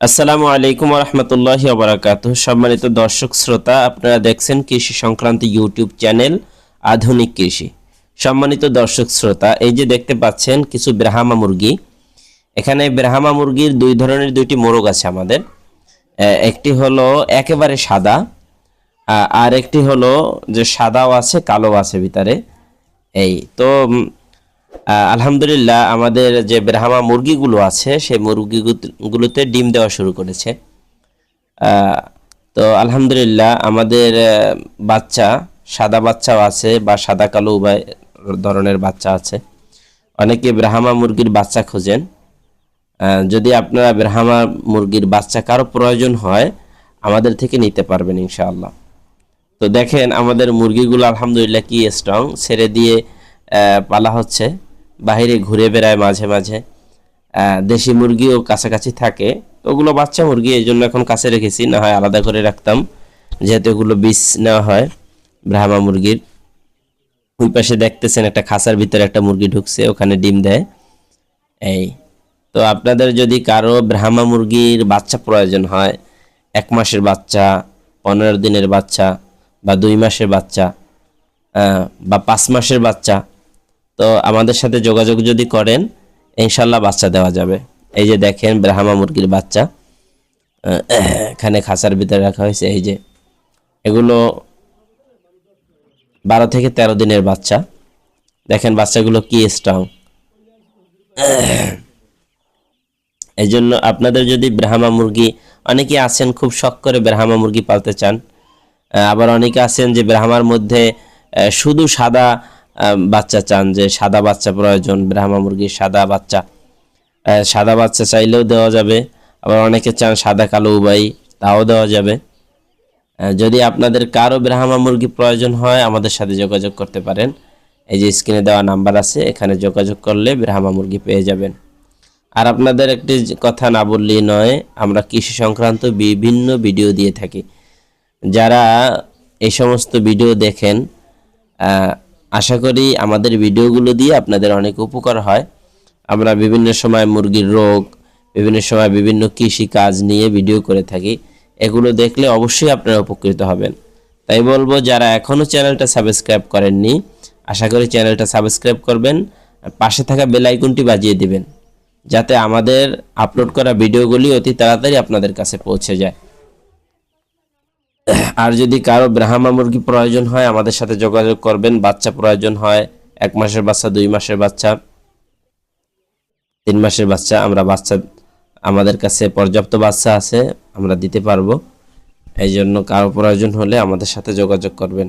আসসালামু আলাইকুম রহমতুল্লাহ বারাকাত সম্মানিত দর্শক শ্রোতা, আপনারা দেখছেন কৃষি সংক্রান্ত ইউটিউব চ্যানেল আধুনিক কৃষি। সম্মানিত দর্শক শ্রোতা, এই যে দেখতে পাচ্ছেন কিছু ব্রাহ্মা মুরগি। এখানে ব্রাহ্মা মুরগির দুই ধরনের দুইটি মোরগ আছে আমাদের। একটি হলো একেবারে সাদা আর একটি হলো যে সাদাও আছে কালো আছে ভিতরে। এই, তো আলহামদুলিল্লাহ আমাদের যে ব্রাহ্মা মুরগিগুলো আছে, সেই মুরগিগুলোতে ডিম দেওয়া শুরু করেছে। তো আলহামদুলিল্লাহ আমাদের বাচ্চা, সাদা বাচ্চাও আছে বা সাদা কালো উভয় ধরনের বাচ্চা আছে। অনেকে ব্রাহ্মা মুরগির বাচ্চা খোঁজেন। যদি আপনারা ব্রাহ্মা মুরগির বাচ্চা কারও প্রয়োজন হয়, আমাদের থেকে নিতে পারবেন ইনশাআল্লাহ। তো দেখেন, আমাদের মুরগিগুলো আলহামদুলিল্লাহ কি স্ট্রং ছেড়ে দিয়ে পালা হচ্ছে। বাইরে ঘুরে বেড়ায় মাঝে মাঝে। দেশি মুরগিও কাছাকাছি থাকে। তো ওগুলো বাচ্চা মুরগি, এই জন্য এখন কাছে রেখেছি। না হয় আলাদা করে রাখতাম। যেহেতু এগুলো বীজ নেওয়া হয় ব্রাহ্মা মুরগির। ওই পাশে দেখতেছেন একটা খাঁচার ভিতরে একটা মুরগি ঢুকছে, ওখানে ডিম দেয়। এই। তো আপনাদের যদি কারও ব্রাহ্মা মুরগির বাচ্চা প্রয়োজন হয়, এক মাসের বাচ্চা, পনেরো দিনের বাচ্চা বা দুই মাসের বাচ্চা বা পাঁচ মাসের বাচ্চা তো আমাদের সাথে যোগাযোগ যদি করেন, ইনশাল্লাহ বাচ্চা দেওয়া যাবে। এই যে দেখেন ব্রাহ্মা মুরগির বাচ্চা এখানে খাঁচার ভিতরে রাখা হয়েছে। এই যে এগুলো বারো থেকে তেরো দিনের বাচ্চা। দেখেন বাচ্চাগুলো কি স্ট্রং এই জন্য আপনাদের যদি ব্রাহ্মা মুরগি, অনেকে আছেন খুব শখ করে ব্রাহ্মা মুরগি পালতে চান। আবার অনেকে আছেন যে ব্রাহ্মার মধ্যে শুধু সাদা বাচ্চা চান যে সাদা বাচ্চা প্রয়োজন, ব্রাহ্মা মুরগির সাদা বাচ্চা। সাদা বাচ্চা চাইলেও দেওয়া যাবে, আবার অনেকে চান সাদা কালো উবাই, তাও দেওয়া যাবে। যদি আপনাদের কারও ব্রাহ্মা মুরগি প্রয়োজন হয়, আমাদের সাথে যোগাযোগ করতে পারেন। এই যে স্ক্রিনে দেওয়া নাম্বার আছে, এখানে যোগাযোগ করলে ব্রাহ্মা মুরগি পেয়ে যাবেন। আর আপনাদের একটি কথা না বললেই নয়, আমরা কৃষি সংক্রান্ত বিভিন্ন ভিডিও দিয়ে থাকি। যারা এই সমস্ত ভিডিও দেখেন আশা করি আমাদের ভিডিওগুলো দিয়ে আপনাদের অনেক উপকার হয়। আমরা বিভিন্ন সময় মুরগির রোগ, বিভিন্ন সময় বিভিন্ন কৃষি কাজ নিয়ে ভিডিও করে থাকি। এগুলো দেখলে অবশ্যই আপনারা উপকৃত হবেন। তাই বলব, যারা এখনও চ্যানেলটা সাবস্ক্রাইব করেননি, আশা করি চ্যানেলটা সাবস্ক্রাইব করবেন পাশে থাকা বেল আইকনটি বাজিয়ে দিবেন, যাতে আমাদের আপলোড করা ভিডিওগুলি অতি তাড়াতাড়ি আপনাদের কাছে পৌঁছে যায়। আর যদি কারও ব্রাহ্মা মুরগি প্রয়োজন হয়, আমাদের সাথে যোগাযোগ করবেন। বাচ্চা প্রয়োজন হয়, এক মাসের বাচ্চা, দুই মাসের বাচ্চা, তিন মাসের বাচ্চা, আমরা বাচ্চা, আমাদের কাছে পর্যাপ্ত বাচ্চা আছে, আমরা দিতে পারব। এই জন্য কারও প্রয়োজন হলে আমাদের সাথে যোগাযোগ করবেন।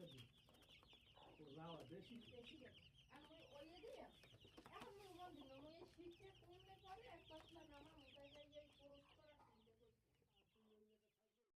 Cadê? Por lá, ó, deixa. Deixa